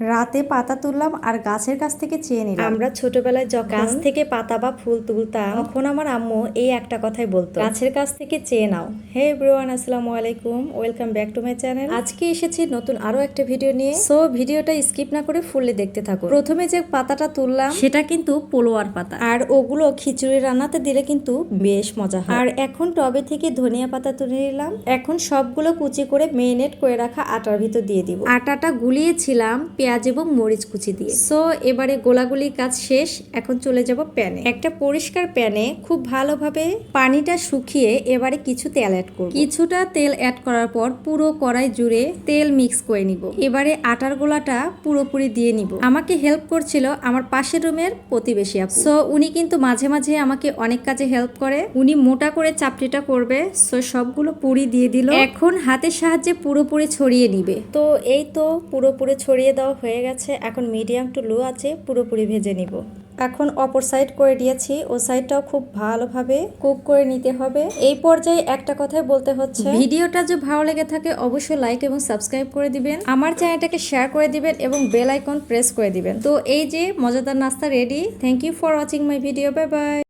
রাতে পাতা তুললাম আর গাছের কাছ থেকে চেয়ে নিলাম। আমরা ছোটবেলায় যখন গাছ থেকে পাতা বা ফুল তুলতাম তখন আমার আম্মু এই একটা কথাই বলতো গাছের কাছ থেকে চেয়ে নাও। হে ব্রোয়ান আসসালামু আলাইকুম welcome back to my channel. আজকে এসেছি নতুন আরও একটা ভিডিও নিয়ে। সো ভিডিওটা স্কিপ না করে ফুললে দেখতে থাকো প্রথমে যে পাতাটা তুললাম সেটা কিন্তু পোলোয়ার পাতা। আর ওগুলো খিচুড়ি রান্নাতে দিলে কিন্তু বেশ মজা হয়। আর এখন টবে থেকে ধনিয়া পাতা তুলে নিলাম। এখন সবগুলো কুচি করে মেরিনেট করে রাখা আটার ভিতর দিয়ে দিব। আটাটা গুলিয়েছিলাম পেঁয়াজ এবং মরিচ কুচি দিয়ে। সো এবারে গোলাগুলির কাজ শেষ, এখন চলে যাব প্যানে। একটা পরিষ্কার প্যানে খুব ভালোভাবে পানিটা শুকিয়ে এবারে কিছু তেল অ্যাড করব। কিছুটা তেল অ্যাড করার পর পুরো কড়াই জুড়ে তেল মিক্স করে নিব। এবারে আটার গোলাটা পুরোপুরি দিয়ে নিব। আমাকে হেল্প করছিল আমার পাশের রুমের প্রতিবেশী আপু। সো উনি কিন্তু মাঝে মাঝে আমাকে অনেক কাজে হেল্প করে। উনি মোটা করে চাপটিটা করবে। সো সবগুলো পুরি দিয়ে দিল। এখন হাতের সাহায্যে পুরোপুরি ছড়িয়ে নিবে। তো, এই তো পুরোপুরি ছড়িয়ে দেওয়া হয়ে গেছে, এখন মিডিয়াম টু লো আছে, পুরোপুরি ভেজে নিব। এখন অপর সাইড করে দিয়েছি, ও সাইডটাও খুব ভালোভাবে কুক করে নিতে হবে। এই পর্যায়ে একটা কথাই বলতে হচ্ছে, ভিডিওটা যদি ভালো লেগে থাকে, অবশ্যই লাইক এবং সাবস্ক্রাইব করে দিবেন। আমার চ্যানেলটাকে শেয়ার করে দিবেন এবং বেল আইকন প্রেস করে দিবেন। তো এই যে মজাদার নাস্তা ready thank you for watching my video bye bye